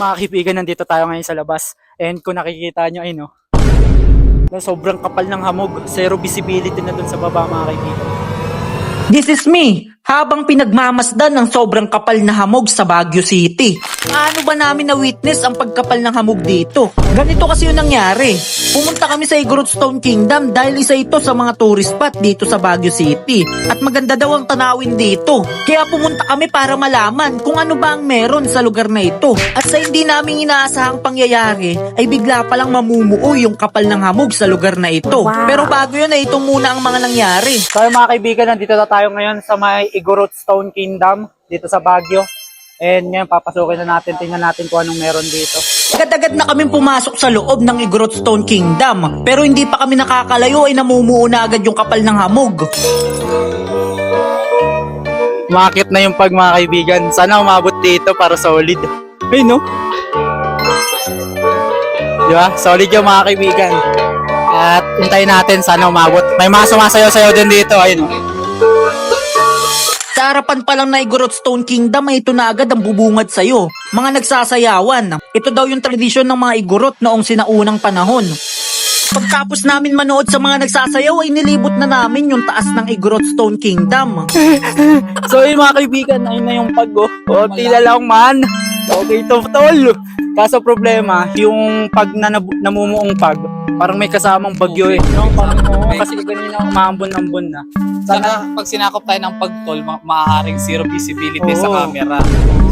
mga kaibigan, nandito tayo ngayon sa labas. And kung nakikita nyo, ay no, sobrang kapal ng hamog. Zero visibility na dun sa baba mga kaibigan. This is me, habang pinagmamasdan ng sobrang kapal na hamog sa Baguio City. Paano ba namin na-witness ang pagkapal ng hamog dito? Ganito kasi yung nangyari. Pumunta kami sa Igorot Stone Kingdom dahil isa ito sa mga tourist spot dito sa Baguio City. At maganda daw ang tanawin dito. Kaya pumunta kami para malaman kung ano ba ang meron sa lugar na ito. At sa hindi namin inaasahang pangyayari, ay bigla palang mamumuo yung kapal ng hamog sa lugar na ito. Pero bago yun ay ito muna ang mga nangyari. So mga kaibigan, nandito na tayo ngayon sa may Igorot Stone Kingdom, dito sa Baguio. And ngayon, papasukin na natin, tingnan natin kung anong meron dito. Agad-agad na kaming pumasok sa loob ng Igorot Stone Kingdom. Pero hindi pa kami nakakalayo ay namumuo na agad yung kapal ng hamog. Umakit na yung pag mga kaibigan. Sana umabot dito para solid. Ay no? Di ba? Solid yung mga kaibigan. At hintayin natin sana umabot. May mga sumasayaw-sayaw din dito. Ayun oh. Sa harapan pa lang na Igorot Stone Kingdom ay ito na agad ang bubungad sa'yo. Mga nagsasayawan. Ito daw yung tradisyon ng mga Igorot noong sinaunang panahon. Pagtapos namin manood sa mga nagsasayaw ay nilibot na namin yung taas ng Igorot Stone Kingdom. So yun mga kaibigan, ayun na yung pag oh. Konti na lang man. Okay to tol. Kaso problema, yung pag na namumuong pag, parang may kasamang bagyo eh. Parang, oo, kasi kanina umaambon-ambon na. Sana pag sinakop tayo ng pagtol, ma- maaaring zero visibility sa Oo. camera.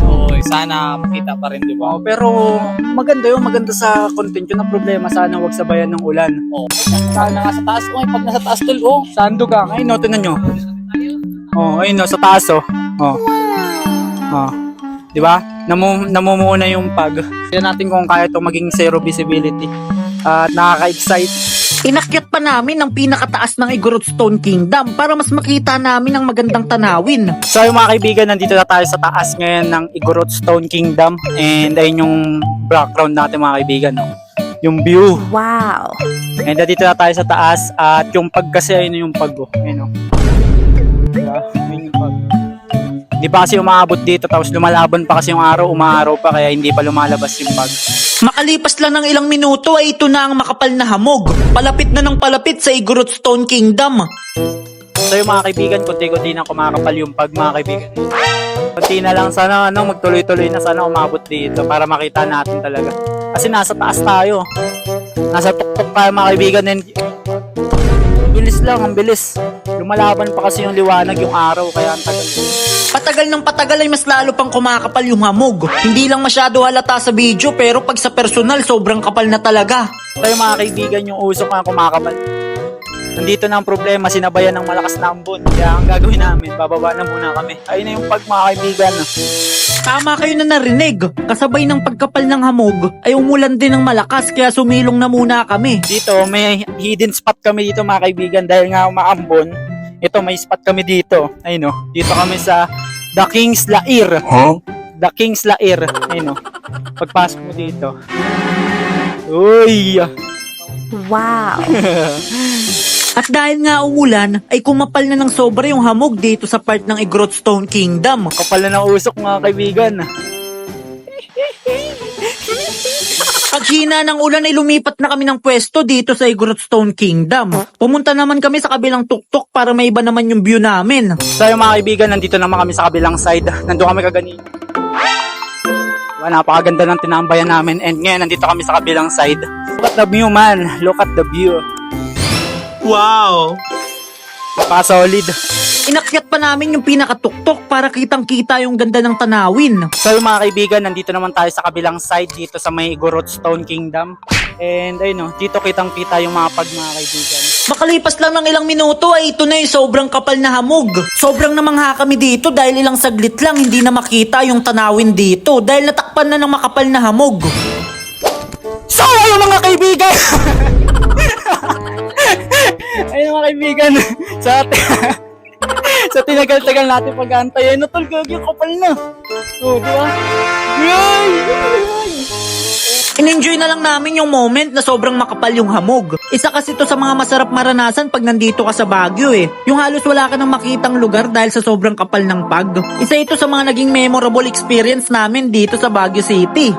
So, sana makita pa rin, di ba? Oh, pero maganda yun, maganda sa content yun. Ang problema, sana wag sabayan ng ulan. Oh, sana nga sa taas. Oh, pag nasa taas tol, oh. Saan dugang? Ay, no, tinan nyo. Oh, ayun no, sa taas oh. Oh. Oh. Di ba? Namu namumuo na yung pag. Tignan natin kung kaya itong maging zero visibility. At nakaka-excite. Inakyat pa namin ang pinakataas ng Igorot Stone Kingdom para mas makita namin ang magandang tanawin. So yung mga kaibigan, nandito na tayo sa taas ngayon ng Igorot Stone Kingdom. And ayun yung background natin mga kaibigan. No? Yung view. Wow. And nandito na tayo sa taas. At yung pag kasi ayun yung pag. Oh. Ayun oh. Diba? Ayun yung pag. Hindi pa kasi umaabot dito tapos lumalaban pa kasi yung araw, umaaraw pa kaya hindi pa lumalabas yung pag. Makalipas lang ng ilang minuto ay ito na ang makapal na hamog. Palapit na ng palapit sa Igorot Stone Kingdom. So yung mga kaibigan, kunti-kunti na kumakapal yung pag mga kaibigan. Kunti na lang sana ano, magtuloy-tuloy na sana umabot dito para makita natin talaga. Kasi nasa taas tayo. Nasa tuktok tayo mga kaibigan. And, bilis lang, ang bilis. Lumalaban pa kasi yung liwanag yung araw kaya ang tagal. Patagal ng patagal ay mas lalo pang kumakapal yung hamog. Hindi lang masyado halata sa video pero pag sa personal sobrang kapal na talaga. Yung mga kaibigan, yung usok na kumakapal. Nandito na ang problema, sinabayan ng malakas na ambon. Kaya ang gagawin namin, bababa na muna kami. Ayun na yung pag mga kaibigan. Tama kayo na narinig. Kasabay ng pagkapal ng hamog ay umulan din ng malakas kaya sumilong na muna kami. dito may hidden spot kami dito mga kaibigan dahil nga umaambon ito may spot kami dito. Ayun no dito kami sa The King's Lair. The King's Lair. Ayun no pagpasok mo dito. Uy! Wow. At dahil nga umulan ay kumapal na ng sobra yung hamog dito sa part ng Igrot Stone Kingdom. kapal na ng usok mga kaibigan Pag hina ng ulan ay lumipat na kami ng pwesto dito sa Igrot Stone Kingdom. Pumunta naman kami sa kabilang tuktok para may iba naman yung view namin. so yung mga kaibigan nandito naman kami sa kabilang side nandun kami kaganina Diba, napakaganda ng tinambayan namin and ngayon nandito kami sa kabilang side look at the view man look at the view Wow! napaka-solid Inakyat pa namin yung pinakatuktok para kitang-kita yung ganda ng tanawin. So yung mga kaibigan, nandito naman tayo sa kabilang side dito sa may Igorot Stone Kingdom. And ayun no, dito kitang kita yung mga pag mga kaibigan. Makalipas lang ng ilang minuto ay ito na yung sobrang kapal na hamog. Sobrang namangha kami dito dahil ilang saglit lang hindi na makita yung tanawin dito dahil natakpan na ng makapal na hamog. So ayun mga kaibigan! ayun mga kaibigan, sa sa tinagal-tagal natin pag-aantay, ay natol gagi kapal na. Oh, di ba? Yay! In-enjoy na lang namin yung moment na sobrang makapal yung hamog. Isa kasi to sa mga masarap maranasan pag nandito ka sa Baguio eh. Yung halos wala ka nang makitang lugar dahil sa sobrang kapal ng pag. Isa ito sa mga naging memorable experience namin dito sa Baguio City.